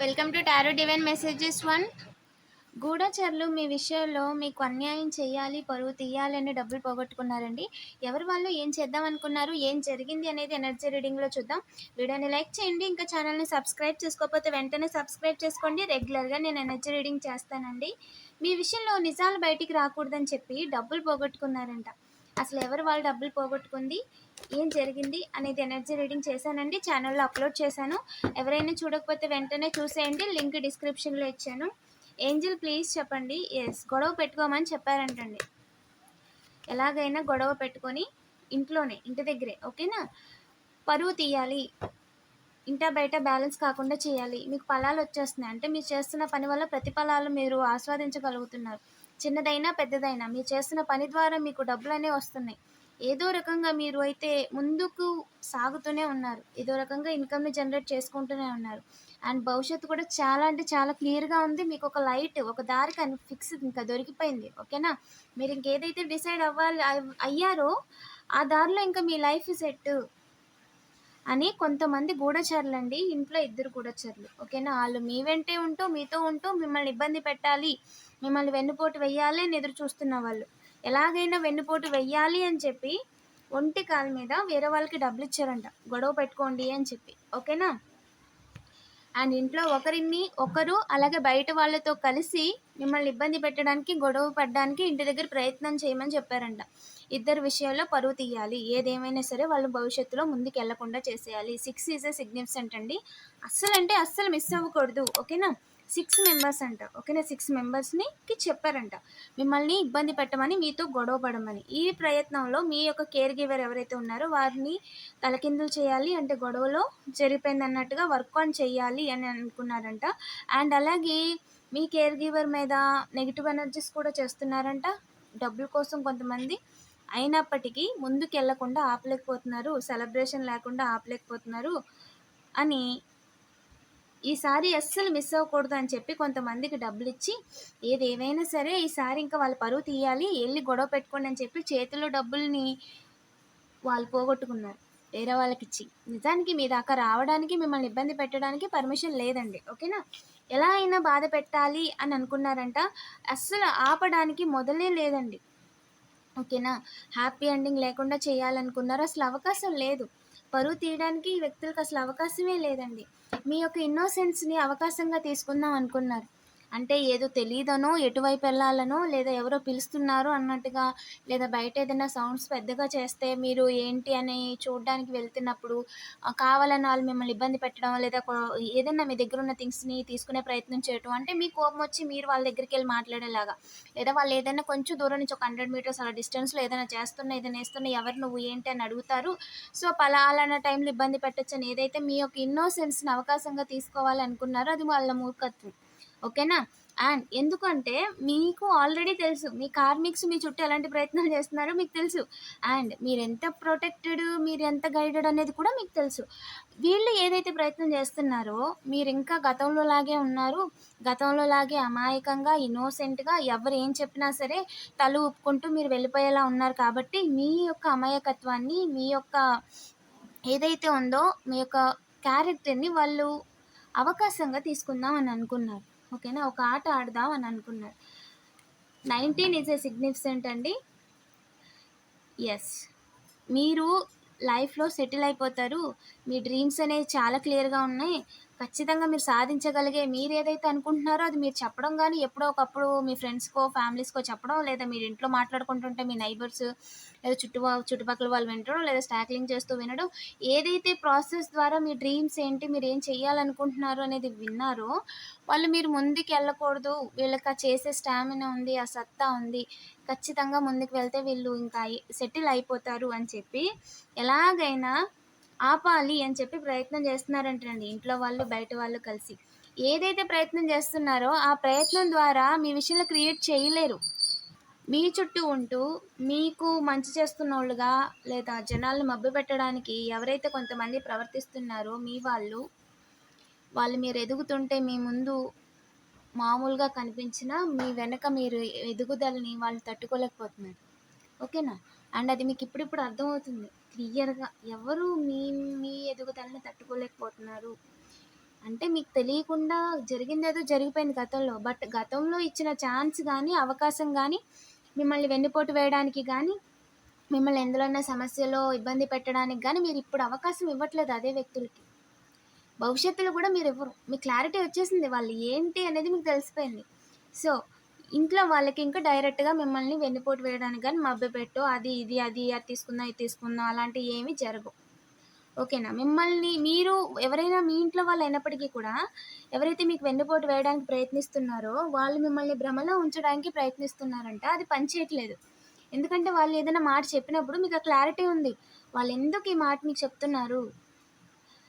Welcome to tarot divine messages one గూఢచర్లు మీ విషయంలో మీకు అన్యాయం చేయాలి పరువు తీయాలని డబ్బులు పోగొట్టుకున్నారండి. ఎవరి వాళ్ళు? ఏం చేద్దాం అనుకున్నారు? ఏం జరిగింది అనేది ఎనర్జీ రీడింగ్లో చూద్దాం. వీడియోని లైక్ చేయండి ఇంకా ఛానల్ని సబ్స్క్రైబ్ చేసుకోకపోతే వెంటనే సబ్స్క్రైబ్ చేసుకోండి. రెగ్యులర్గా నేను ఎనర్జీ రీడింగ్ చేస్తానండి. మీ విషయంలో నిజాలు బయటికి రాకూడదని చెప్పి డబ్బులు పోగొట్టుకున్నారంట. అసలు ఎవరు వాళ్ళు డబ్బులు పోగొట్టుకుంది? ఏం జరిగింది అనేది ఎనర్జీ రీడింగ్ చేశానండి. ఛానల్లో అప్లోడ్ చేశాను. ఎవరైనా చూడకపోతే వెంటనే చూసేయండి. లింక్ డిస్క్రిప్షన్లో ఇచ్చాను. ఏంజిల్ ప్లీజ్ చెప్పండి. ఎస్ గొడవ పెట్టుకోమని చెప్పారంటండి. ఎలాగైనా గొడవ పెట్టుకొని ఇంట్లోనే ఇంటి దగ్గరే ఓకేనా? పరువు తీయాలి. ఇంట బయట బ్యాలెన్స్ కాకుండా చేయాలి. మీకు ఫలాలు వచ్చేస్తున్నాయి. అంటే మీరు చేస్తున్న పని వల్ల ప్రతిఫలాలు మీరు ఆస్వాదించగలుగుతున్నారు. చిన్నదైనా పెద్దదైనా. మీరు చేస్తున్న పని ద్వారా మీకు డబ్బులు అనేవి వస్తున్నాయి. ఏదో రకంగా మీరు అయితే ముందుకు సాగుతూనే ఉన్నారు. ఏదో రకంగా ఇన్కమ్ని జనరేట్ చేసుకుంటూనే ఉన్నారు. అండ్ భవిష్యత్తు కూడా చాలా అంటే చాలా క్లియర్గా ఉంది. మీకు ఒక లైట్ ఒక దారి కానీ ఫిక్స్ ఇంకా దొరికిపోయింది. ఓకేనా మీరు ఇంకేదైతే డిసైడ్ అవ్వాలి అవ్- అయ్యారో ఆ దారిలో ఇంకా మీ లైఫ్ సెట్ అని కొంతమంది గూఢచారులు అండి ఇంట్లో ఇద్దరు గూఢచారులు. ఓకేనా వాళ్ళు మీ వెంటే ఉంటూ మీతో ఉంటూ మిమ్మల్ని ఇబ్బంది పెట్టాలి. మిమ్మల్ని వెన్నుపోటు వెయ్యాలి అని ఎదురు చూస్తున్న వాళ్ళు. ఎలాగైనా వెన్నుపోటు వెయ్యాలి అని చెప్పి ఒంటి కాలు మీద వేరే వాళ్ళకి డబ్బులు ఇచ్చారంట గొడవ పెట్టుకోండి అని చెప్పి. ఓకేనా? అండ్ ఇంట్లో ఒకరిని ఒకరు అలాగే బయట వాళ్ళతో కలిసి మిమ్మల్ని ఇబ్బంది పెట్టడానికి గొడవ పడడానికి ఇంటి దగ్గర ప్రయత్నం చేయమని చెప్పారంట. ఇద్దరు విషయంలో పరువు తీయాలి. ఏదేమైనా సరే వాళ్ళు భవిష్యత్తులో ముందుకు వెళ్ళకుండా చేసేయాలి. సిక్స్ ఈజ్ ఎ సిగ్నిఫిసెంట్ అండి. అస్సలు అంటే అస్సలు మిస్ అవ్వకూడదు. ఓకేనా? సిక్స్ మెంబర్స్ అంట ఓకేనా? సిక్స్ మెంబర్స్ని చెప్పారంట మిమ్మల్ని ఇబ్బంది పెట్టమని మీతో గొడవ పడమని. ఈ ప్రయత్నంలో మీ యొక్క కేర్ గివర్ ఎవరైతే ఉన్నారో వారిని తలకిందులు చేయాలి అంటే గొడవలో జరిపోయింది అన్నట్టుగా వర్క్ ఆన్ చేయాలి అని అనుకున్నారంట. అండ్ అలాగే మీ కేర్ గివర్ మీద నెగిటివ్ ఎనర్జీస్ కూడా చేస్తున్నారంట. డబ్బుల కోసం కొంతమంది అయినప్పటికీ ముందుకు వెళ్ళకుండా ఆపలేకపోతున్నారు సెలబ్రేషన్ లేకుండా ఆపలేకపోతున్నారు అని ఈసారి అస్సలు మిస్ అవ్వకూడదు అని చెప్పి కొంతమందికి డబ్బులు ఇచ్చి ఏది ఏమైనా సరే ఈసారి ఇంకా వాళ్ళ పరువు తీయాలి వెళ్ళి గొడవ పెట్టుకోండి అని చెప్పి చేతిలో డబ్బుల్ని వాళ్ళు పోగొట్టుకున్నారు. వేరే వాళ్ళకి ఇచ్చి నిజానికి మీ దాకా రావడానికి మిమ్మల్ని ఇబ్బంది పెట్టడానికి పర్మిషన్ లేదండి. ఓకేనా? ఎలా అయినా బాధ పెట్టాలి అని అనుకున్నారంట. అస్సలు ఆపడానికి మొదలే లేదండి. ఓకేనా? హ్యాపీ ఎండింగ్ లేకుండా చేయాలనుకున్నారు. అసలు అవకాశం లేదు. పరువు తీయడానికి ఈ వ్యక్తులకు అసలు అవకాశమే లేదండి. మీ యొక్క ఇన్నోసెన్స్ని అవకాశంగా తీసుకుందాం అనుకున్నారు. అంటే ఏదో తెలియదనో ఎటువైపు వెళ్ళాలనో లేదా ఎవరో పిలుస్తున్నారు అన్నట్టుగా లేదా బయట ఏదైనా సౌండ్స్ పెద్దగా చేస్తే మీరు ఏంటి అని చూడడానికి వెళ్తున్నప్పుడు కావాలని వాళ్ళు మిమ్మల్ని ఇబ్బంది పెట్టడం లేదా ఏదైనా మీ దగ్గర ఉన్న థింగ్స్ని తీసుకునే ప్రయత్నం చేయటం అంటే మీ కోపం వచ్చి మీరు వాళ్ళ దగ్గరికి వెళ్ళి మాట్లాడేలాగా. లేదా వాళ్ళు ఏదైనా కొంచెం దూరం నుంచి ఒక హండ్రెడ్ మీటర్స్ అలా డిస్టెన్స్లో ఏదైనా చేస్తున్నా ఏదైనా వేస్తున్నా ఎవరు నువ్వు ఏంటి అని అడుగుతారు. సో పలానా టైంలో ఇబ్బంది పెట్టచ్చు అని ఏదైతే మీ యొక్క ఇన్నోసెన్స్ని అవకాశంగా తీసుకోవాలనుకున్నారో అది వాళ్ళ మూర్ఖత్వం. ఓకేనా? అండ్ ఎందుకంటే మీకు ఆల్రెడీ తెలుసు మీ కార్మిక్స్ మీ చుట్టూ ఎలాంటి ప్రయత్నాలు చేస్తున్నారో మీకు తెలుసు. అండ్ మీరు ఎంత ప్రొటెక్టెడ్ మీరు ఎంత గైడెడ్ అనేది కూడా మీకు తెలుసు. వీళ్ళు ఏదైతే ప్రయత్నం చేస్తున్నారో మీరు ఇంకా గతంలో లాగే ఉన్నారు. గతంలో లాగే అమాయకంగా ఇన్నోసెంట్గా ఎవరు ఏం చెప్పినా సరే తల ఊపుకుంటూ మీరు వెళ్ళిపోయేలా ఉన్నారు కాబట్టి మీ యొక్క అమాయకత్వాన్ని మీ యొక్క ఏదైతే ఉందో మీ యొక్క క్యారెక్టర్ని వాళ్ళు అవకాశంగా తీసుకుందాం అని అనుకున్నారు. ఓకేనా? ఒక ఆట ఆడదాం అని అనుకున్నాడు. నైన్టీన్ ఈజ్ ఏ సిగ్నిఫికెంట్ అండి. ఎస్ మీరు లైఫ్లో సెటిల్ అయిపోతారు. మీ డ్రీమ్స్ అనేవి చాలా క్లియర్గా ఉన్నాయి. ఖచ్చితంగా మీరు సాధించగలిగే మీరు ఏదైతే అనుకుంటున్నారో అది మీరు చెప్పడం కానీ ఎప్పుడో ఒకప్పుడు మీ ఫ్రెండ్స్కో ఫ్యామిలీస్కో చెప్పడం లేదా మీరు ఇంట్లో మాట్లాడుకుంటుంటే మీ నైబర్స్ లేదా చుట్టూ చుట్టుపక్కల వాళ్ళు వినడం లేదా స్టాక్లింగ్ చేస్తూ వినడం ఏదైతే ప్రాసెస్ ద్వారా మీ డ్రీమ్స్ ఏంటి మీరు ఏం చేయాలనుకుంటున్నారు అనేది విన్నారో వాళ్ళు మీరు ముందుకు వెళ్ళకూడదు. వీళ్ళకి ఆ చేసే స్టామినా ఉంది ఆ సత్తా ఉంది. ఖచ్చితంగా ముందుకు వెళ్తే వీళ్ళు ఇంకా సెటిల్ అయిపోతారు అని చెప్పి ఎలాగైనా ఆపాలి అని చెప్పి ప్రయత్నం చేస్తున్నారంటండి. ఇంట్లో వాళ్ళు బయట వాళ్ళు కలిసి. ఏదైతే ప్రయత్నం చేస్తున్నారో ఆ ప్రయత్నం ద్వారా మీ విషయంలో క్రియేట్ చేయలేరు. మీ చుట్టూ ఉంటూ మీకు మంచి చేస్తున్న వాళ్ళుగా లేదా జనాలను మబ్బు పెట్టడానికి ఎవరైతే కొంతమంది ప్రవర్తిస్తున్నారో మీ వాళ్ళు వాళ్ళు మీరు ఎదుగుతుంటే మీ ముందు మామూలుగా కనిపించినా మీ వెనక మీరు ఎదుగుదలని వాళ్ళు తట్టుకోలేకపోతున్నారు. ఓకేనా? అండ్ అది మీకు ఇప్పుడిప్పుడు అర్థమవుతుంది. క్లియర్గా ఎవరు మీ మీ ఎదుగుదలని తట్టుకోలేకపోతున్నారు అంటే మీకు తెలియకుండా జరిగిందేదో జరిగిపోయింది గతంలో. బట్ గతంలో ఇచ్చిన ఛాన్స్ కానీ అవకాశం కానీ మిమ్మల్ని వెన్నుపోటు వేయడానికి కానీ మిమ్మల్ని ఎందులోన్న సమస్యలో ఇబ్బంది పెట్టడానికి కానీ మీరు ఇప్పుడు అవకాశం ఇవ్వట్లేదు అదే వ్యక్తులకి. భవిష్యత్తులో కూడా మీరు ఇవ్వరు మీ క్లారిటీ వచ్చేసింది. వాళ్ళు ఏంటి అనేది మీకు తెలిసిపోయింది. సో, ఇంట్లో వాళ్ళకి ఇంకా డైరెక్ట్‌గా మిమ్మల్ని వెన్నుపోటు వేయడానికి గానీ, మభ్యపెట్టో అది, ఇది, అది, అది తీసుకుందాం, ఇది తీసుకుందాం అలాంటివి ఏమీ జరగవు. ఓకేనా? మిమ్మల్ని మీరు ఎవరైనా మీ ఇంట్లో వాళ్ళు అయినప్పటికీ కూడా, ఎవరైతే మీకు వెన్నుపోటు వేయడానికి ప్రయత్నిస్తున్నారో, వాళ్ళు మిమ్మల్ని భ్రమలో ఉంచడానికి ప్రయత్నిస్తున్నారంట. అది పనిచేయట్లేదు ఎందుకంటే వాళ్ళు ఏదైనా మాట చెప్పినప్పుడు మీకు ఆ క్లారిటీ ఉంది. వాళ్ళు ఎందుకు ఈ మాట మీకు చెప్తున్నారు?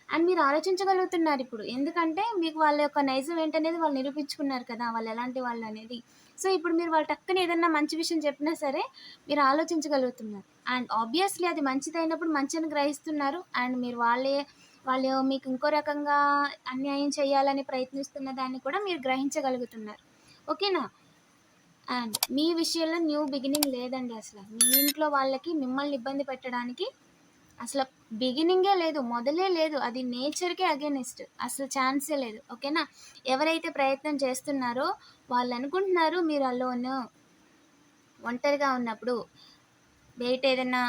అండ్ మీరు ఆలోచించగలుగుతున్నారు ఇప్పుడు ఎందుకంటే మీకు వాళ్ళ యొక్క నైజం ఏంటనేది వాళ్ళు నిరూపించుకున్నారు కదా! వాళ్ళు ఎలాంటి వాళ్ళనేది. సో, ఇప్పుడు మీరు వాళ్ళు టక్కన ఏదన్నా మంచి విషయం చెప్పినా సరే, మీరు ఆలోచించగలుగుతున్నారు. అండ్ ఆబ్వియస్‌లీ అది మంచిదైనప్పుడు మంచిని గ్రహిస్తున్నారు. అండ్ మీరు వాళ్ళే వాళ్ళు మీకు ఇంకో రకంగా అన్యాయం చేయాలని ప్రయత్నిస్తున్న దాన్ని కూడా మీరు గ్రహించగలుగుతున్నారు. ఓకేనా? అండ్ మీ విషయంలో న్యూ బిగినింగ్ లేదండి అసలు మీ ఇంట్లో వాళ్ళకి మిమ్మల్ని ఇబ్బంది పెట్టడానికి అసలు బిగినింగే లేదు. మొదలే లేదు. అది నేచర్‌కే అగేనిస్ట్ అసలు ఛాన్సే లేదు. ఓకేనా? ఎవరైతే ప్రయత్నం చేస్తున్నారో వాళ్ళు అనుకుంటున్నారు మీరు అలోన్. ఒంటరిగా ఉన్నప్పుడు బయట ఏదైనా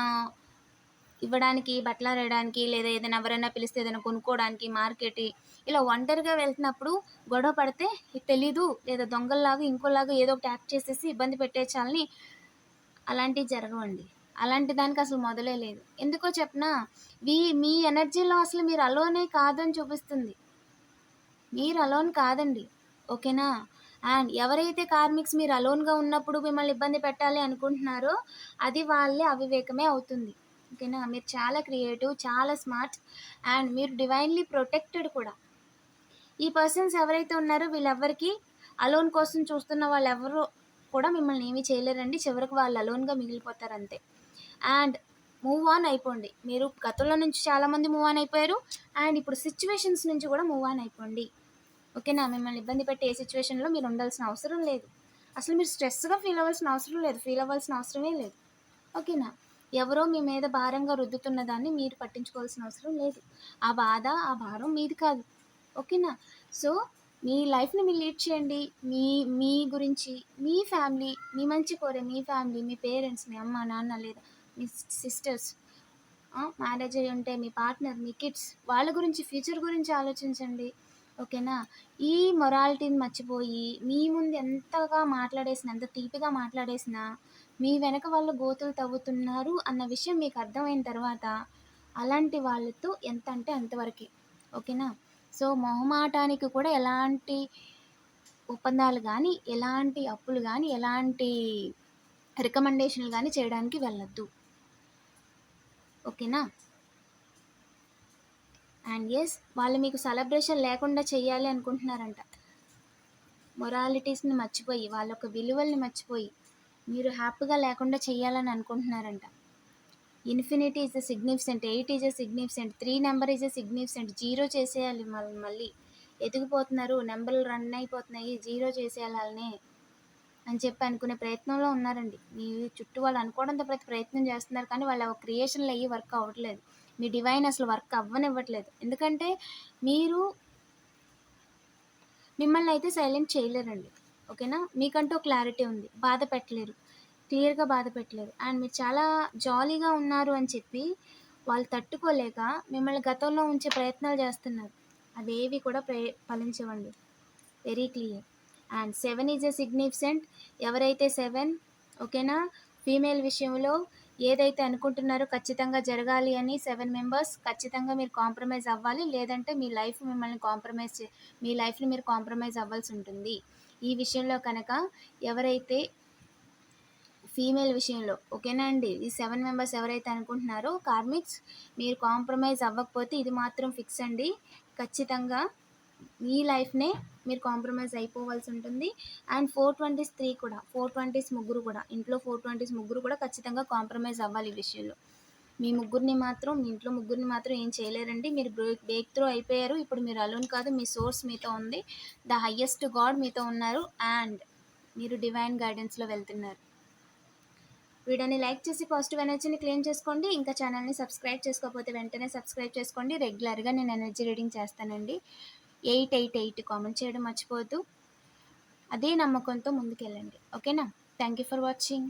ఇవ్వడానికి, బట్టలు రేయడానికి లేదా ఏదైనా ఎవరైనా పిలిస్తే ఏదైనా కొనుక్కోవడానికి మార్కెట్ ఇలా ఒంటరిగా వెళ్తున్నప్పుడు గొడవ పడితే తెలీదు లేదా దొంగల్లాగా ఇంకోలాగా ఏదో ఒకటి యాక్ట్ చేసేసి ఇబ్బంది పెట్టేచాలని అలాంటివి జరగవండి. అలాంటి దానికి అసలు మొదలే లేదు. ఎందుకో చెప్పనా? మీ మీ ఎనర్జీలో అసలు మీరు అలోనే కాదని చూపిస్తుంది. మీరు అలోన్ కాదండి. ఓకేనా? అండ్ ఎవరైతే కార్మిక్స్ మీరు అలోన్‌గా ఉన్నప్పుడు మిమ్మల్ని ఇబ్బంది పెట్టాలి అనుకుంటున్నారో, అది వాళ్ళే అవివేకమే అవుతుంది. ఓకేనా? మీరు చాలా క్రియేటివ్, చాలా స్మార్ట్ అండ్ మీరు డివైన్‌లీ ప్రొటెక్టెడ్ కూడా. ఈ పర్సన్స్ ఎవరైతే ఉన్నారో వీళ్ళెవ్వరికీ అలోన్ కోసం చూస్తున్న వాళ్ళు ఎవరు కూడా మిమ్మల్ని ఏమీ చేయలేరండి. చివరికి వాళ్ళు అలోన్‌గా మిగిలిపోతారు అంతే అండ్ మూవ్ ఆన్ అయిపోండి. మీరు గతంలో నుంచి చాలామంది మూవ్ ఆన్ అయిపోయారు. అండ్ ఇప్పుడు సిచ్యువేషన్స్ నుంచి కూడా మూవ్ ఆన్ అయిపోండి. ఓకేనా? మిమ్మల్ని ఇబ్బంది పెట్టే ఏ సిచ్యువేషన్లో మీరు ఉండాల్సిన అవసరం లేదు. అసలు మీరు స్ట్రెస్‌గా ఫీల్ అవ్వాల్సిన అవసరం లేదు. ఫీల్ అవ్వాల్సిన అవసరమే లేదు. ఓకేనా? ఎవరో మీ మీద భారంగా రుద్దుతున్న దాన్ని మీరు పట్టించుకోవాల్సిన అవసరం లేదు. ఆ బాధ, ఆ భారం మీది కాదు. ఓకేనా? సో, మీ లైఫ్‌ని మీరు లీడ్ చేయండి. మీ మీ గురించి, మీ ఫ్యామిలీ, మీ మంచి కోరే మీ ఫ్యామిలీ, మీ పేరెంట్స్, మీ అమ్మ, నాన్న లేదా మీ సిస్టర్స్ మ్యారేజ్ అయ్యి ఉంటే మీ పార్ట్నర్, మీ కిడ్స్ వాళ్ళ గురించి ఫ్యూచర్ గురించి ఆలోచించండి. ఓకేనా? ఈ మొరాలిటీని మర్చిపోయి మీ ముందు ఎంతగా మాట్లాడేసినా, ఎంత తీపిగా మాట్లాడేసినా, మీ వెనక వాళ్ళు గోతులు తవ్వుతున్నారు అన్న విషయం మీకు అర్థమైన తర్వాత, అలాంటి వాళ్ళతో ఎంత అంటే అంతవరకే. ఓకేనా? సో, మొహమాటానికి కూడా ఎలాంటి ఒప్పందాలు కానీ ఎలాంటి అప్పులు కానీ ఎలాంటి రికమెండేషన్‌లు కానీ చేయడానికి వెళ్ళొద్దు. ఓకేనా? అండ్ ఎస్ వాళ్ళు మీకు సెలబ్రేషన్ లేకుండా చేయాలి అనుకుంటున్నారంట. మొరాలిటీస్‌ని మర్చిపోయి, వాళ్ళ యొక్క విలువల్ని మర్చిపోయి, మీరు హ్యాపీగా లేకుండా చేయాలని అనుకుంటున్నారంట. Infinity is a significant, eight is a significant, three number is a significant, zero చేసేయాలి మళ్ళీ ఎదిగిపోతున్నారు, నెంబర్లు రన్ అయిపోతున్నాయి, జీరో చేసేయాలనే అని చెప్పి అనుకునే ప్రయత్నంలో ఉన్నారండి. మీ చుట్టూ వాళ్ళు అనుకోవడంతో ప్రతి ప్రయత్నం చేస్తున్నారు. కానీ వాళ్ళ క్రియేషన్‌లు అయ్యి వర్క్ అవ్వట్లేదు. మీ డివైన్ అసలు వర్క్ అవ్వనివ్వట్లేదు. ఎందుకంటే మీరు మిమ్మల్ని అయితే సైలెంట్ చేయలేరండి. ఓకేనా? మీకంటూ క్లారిటీ ఉంది. బాధ పెట్టలేరు. క్లియర్‌గా బాధ పెట్టలేరు. అండ్ మీరు చాలా జాలీగా ఉన్నారు అని చెప్పి వాళ్ళు తట్టుకోలేక మిమ్మల్ని గతంలో ఉంచే ప్రయత్నాలు చేస్తున్నారు. అవేవి కూడా ప్రే ఫలించవండి. Very clear. And seven is a significant ఎవరైతే సెవెన్ ఓకేనా? ఫీమేల్ విషయంలో ఏదైతే అనుకుంటున్నారో ఖచ్చితంగా జరగాలి అని సెవెన్ మెంబర్స్ ఖచ్చితంగా మీరు కాంప్రమైజ్ అవ్వాలి. లేదంటే మీ లైఫ్ మిమ్మల్ని కాంప్రమైజ్ మీ లైఫ్‌ని మీరు కాంప్రమైజ్ అవ్వాల్సి ఉంటుంది. ఈ విషయంలో కనుక ఎవరైతే ఫీమేల్ విషయంలో ఓకేనా అండి? ఈ సెవెన్ మెంబర్స్ ఎవరైతే అనుకుంటున్నారో కార్మిక్స్ మీరు కాంప్రమైజ్ అవ్వకపోతే ఇది మాత్రం ఫిక్స్ అండి. ఖచ్చితంగా మీ లైఫ్‌నే మీరు కాంప్రమైజ్ అయిపోవాల్సి ఉంటుంది. అండ్ 420స్ 3 కూడా 420స్ ముగ్గురు కూడా ఇంట్లో 420స్ ముగ్గురు కూడా ఖచ్చితంగా కాంప్రమైజ్ అవ్వాలి ఈ విషయంలో. మీ ముగ్గురిని మాత్రం మీ ఇంట్లో ముగ్గురిని మాత్రం ఏం చేయలేరండి. మీరు బ్రేక్ బ్రేక్ త్రూ అయిపోయారు. ఇప్పుడు మీరు అలోన్ కాదు. మీ సోర్స్ మీతో ఉంది. ద హయ్యెస్ట్ గాడ్ మీతో ఉన్నారు. అండ్ మీరు డివైన్ గైడెన్స్‌లో వెళ్తున్నారు. వీడియోని లైక్ చేసి పాజిటివ్ ఎనర్జీని క్లెయిమ్ చేసుకోండి. ఇంకా ఛానల్‌ని సబ్స్క్రైబ్ చేసుకోకపోతే వెంటనే సబ్స్క్రైబ్ చేసుకోండి. రెగ్యులర్‌గా నేను ఎనర్జీ రీడింగ్ చేస్తానండి. ఎయిట్ ఎయిట్ ఎయిట్ కామెంట్ చేయడం మర్చిపోవద్దు. అదే నమ్మకంతో ముందుకెళ్ళండి. ఓకేనా? Thank you for watching.